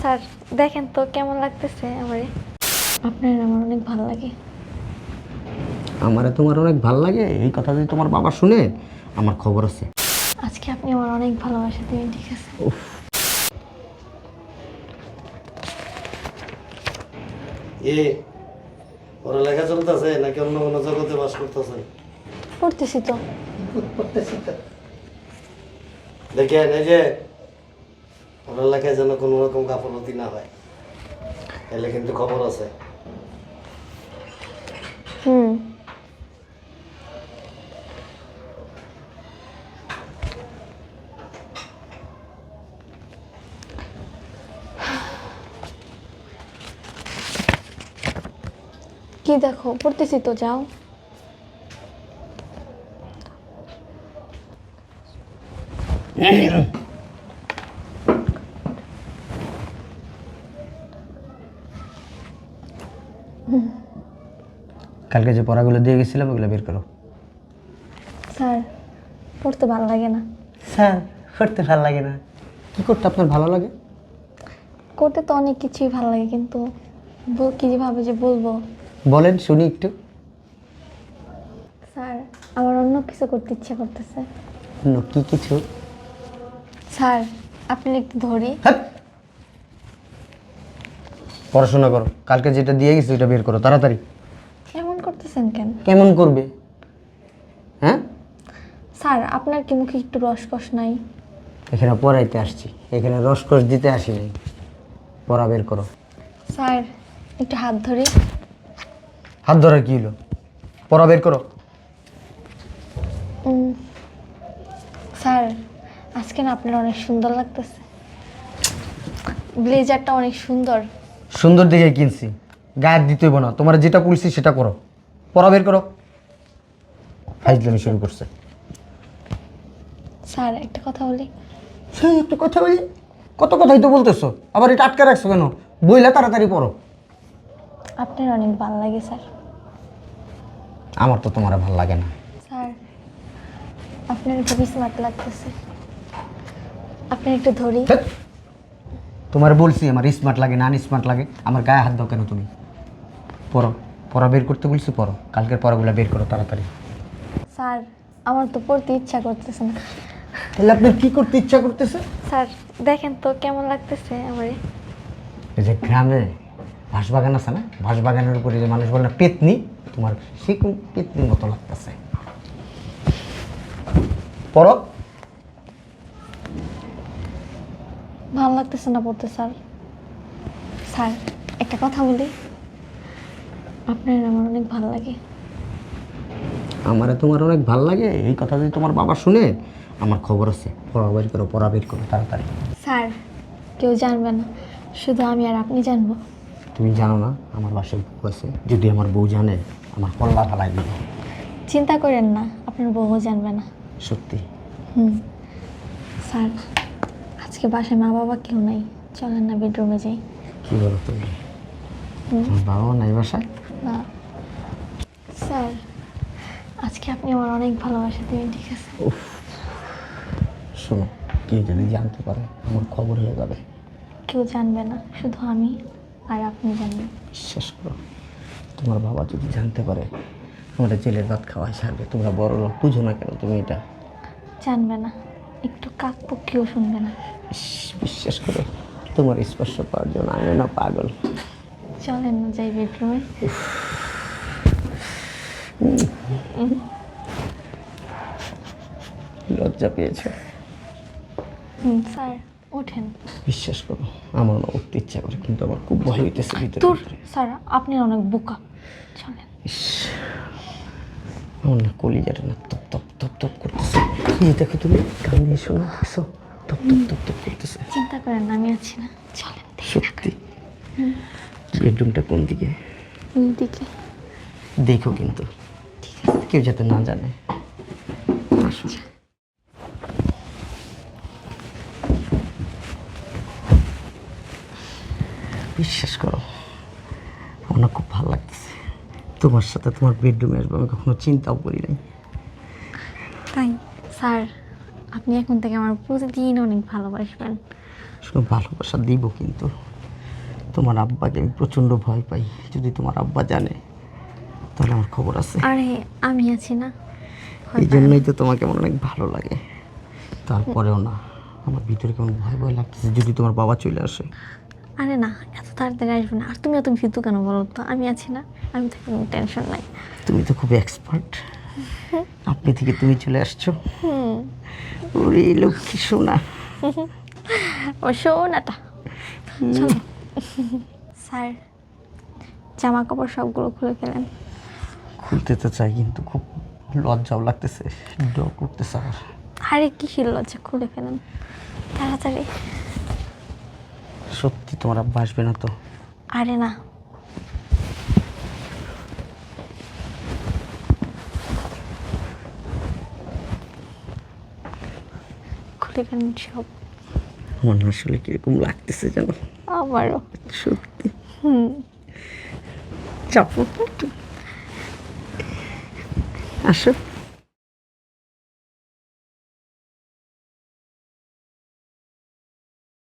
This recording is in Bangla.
স্যার দেখেন তো কেমন লাগতেছে আমারে। আপনার আমার অনেক ভালো লাগে। আমারে তোমার অনেক ভালো লাগে? এই কথা যদি তোমার বাবা শুনে আমার খবর আছে। আজকে আপনি আমার অনেক ভালোবাসা দিবেন ঠিক আছে? এ ওরা লেখা চলতেছে নাকি অন্য কোনো জগতে বাস করতেছে? পড়তেছি তো। দেখেন এই যে ওরা লেখায় যেন কোনো রকম গাফলতি না হয়। এলে কিন্তু খবর আছে। হুম। কি দেখো পড়তেছি তো যাও। কালকে যে পড়াগুলো দিয়ে গেছিলাম ওগুলো বের করো। স্যার পড়তে ভালো লাগে না। স্যার পড়তে ভালো লাগে না। কি করতে আপনার ভালো লাগে? করতে তো অনেক কিছুই ভালো লাগে কিন্তু কীভাবে যে বলব। বলেন শুনি একটু। স্যার আমার অন্য কিছু করতে ইচ্ছা করতেছে। অন্য কি কিছু? স্যার আপনি একটু ধরি। হ্যাট! পড়াশোনা করো। কালকে যেটা দিয়ে গেছি ওটা বের করো তাড়াতাড়ি। কেমন করতেছেন কেন? কেমন করবে? হ্যাঁ? স্যার আপনার কি মুখে একটু রসকস নাই? এখানে পড়াইতে আসছি। এখানে রসকস দিতে আসি নাই। পড়া বের করো। স্যার একটু হাত ধরে। হাত ধরা কি হলো? পড়া বের করো। স্যার আজকে না আপনার অনেক সুন্দর লাগতেছে। ব্লেজারটা অনেক সুন্দর। সুন্দর দেখে কিনছি। গায়ে দিতে হইব না। তোমার যেটা বলছি সেটা করো। পড়া বের করো। ফাইজলামি শুরু করছে। স্যার একটা কথা বলি। স্যার একটা কথা বলি। কত কথাই তো বলতেছো। আবার এটা আটকে রাখছো কেন? বইলা তাড়াতাড়ি পড়ো। আপনার অনেক ভালো লাগে স্যার। আমার তো তোমার ভালো লাগে না। স্যার আপনার খুবই স্মার্ট লাগতেছে। আপনি একটু ধরি। তোমার বলছি আমার স্মার্ট লাগে না স্মার্ট লাগে আমার গায়ে হাত দাও কেন তুমি? পড়ো পড়া বের করতে বলছি পড়ো। কালকের পড়াগুলো বের করো তাড়াতাড়ি। স্যার আমার তো পড়তে ইচ্ছা করতেছে না। তাহলে আপনার কি করতে ইচ্ছা করতেছে? স্যার দেখেন তো কেমন লাগতেছে আমারে। এই যে গ্রামে বাঁশবাগান আছে না? বাঁশবাগানের উপরে যে মানুষ বলে না পেতনি তোমার সেরকম পেতনির মতো লাগতেছে। পড়ো। ভালো লাগতেছে না পড়তে স্যার। স্যার একটা কথা বলি। আপনার আমার অনেক ভালো লাগে। আমারে তোমার অনেক ভালো লাগে? এই কথা যদি তোমার বাবা শুনে আমার খবর আছে। পড়া বের করো পড়া বের করো তাড়াতাড়ি। স্যার কেউ জানবে না। শুধু আমি আর আপনি জানব। তুমি জানো না আমার বাসায় বউ আছে। যদি আমার বউ জানে আমার কল্লা ফালাই দিবে। চিন্তা করেন না আপনার বউও জানবে না। সত্যি। হুম। স্যার আজকে বাসায় মা বাবা কেউ নাই। চলেন না বেডরুমে যাই। কি বলো তুমি? বাবাও নাই বাসায়? না। স্যার আজকে আপনি আমার অনেক ভালোবাসা দেবেন ঠিক আছে? শোনো কে যদি জানতে পারে আমার খবর হয়ে যাবে। কেউ জানবে না শুধু আমি আর আপনি জানবেন। বিশ্বাস করো তোমার বাবা যদি জানতে পারে আমরা জেলের ভাত খাওয়াই ছাড়বে তোমরা বড় লোক বুঝো না কেন তুমি এটা? জানবে না। একটু কাক পক্ষীও শুনবে না। বিশ্বাস করো তোমার স্পর্শ পাওয়ার জন্য আমি না পাগল। চলেন না যাই বেডরুমে। লজ্জা পেয়েছে। স্যার ওঠেন। বিশ্বাস করো আমার না উঠতে ইচ্ছা করে কিন্তু আমার খুব ভয় হইতেছে ভিতরে তোর স্যার আপনি অনেক বোকা। চলেন। আমার না কলিজাটা না তপ তপ তপ তপ করতেছে। এই দেখো তুমি কান দিয়ে শোনো দেখছ তপ তপ তপ তপ করতেছে। চিন্তা করেন না আমি আছি না। চলেন সত্যি? বেডরুমটা কোন দিকে? দিকে? দেখো কিন্তু। ঠিক আছে। কেউ যাতে না জানে। আসো বিশ্বাস করো আমার খুব ভালো লাগতেছে। তোমার সাথে তোমার বেডরুমে আসব আমি কখনো চিন্তাও করি নাই। তাই? স্যার আপনি এখন থেকে আমার প্রতিদিন অনেক ভালোবাসবেন। শুধু ভালোবাসা দিব কিন্তু। তোমার আব্বাকে আমি প্রচণ্ড ভয় পাই। যদি তোমার আব্বা জানে তাহলে আমার খবর আছে। আরে আমি আছি না। এই জন্যই তো তোমাকে আমার অনেক ভালো লাগে। তারপরেও না আমার ভিতরে কেমন ভয় ভয় লাগতেছে যদি তোমার বাবা চলে আসে। আরে না এত তাড়াতাড়ি আসবে না। আর তুমি এত ভীতু কেন বলো তো? আমি আছি না। আমি তো কোনো টেনশন নাই। তুমি তো খুব এক্সপার্ট আপনি থেকে তুমি চলে আসছো। ওরে লক্ষ্মী সোনা। ও চলো। স্যার জামা কাপড় সবগুলো খুলে ফেলেন। খুলতে তো চাই কিন্তু খুব লজ্জাও লাগতেছে। ডর করতেছে আমার। আরে কি লজ্জা? খুলে ফেলেন। তাড়াতাড়ি। সত্যি তোমার আব্বা আসবে না তো? আরে না। ফেলেন সব। আমার আসলে কীরকম লাগতেছে জানো? আমারও। সত্যি। হুম। চাপো। আসো।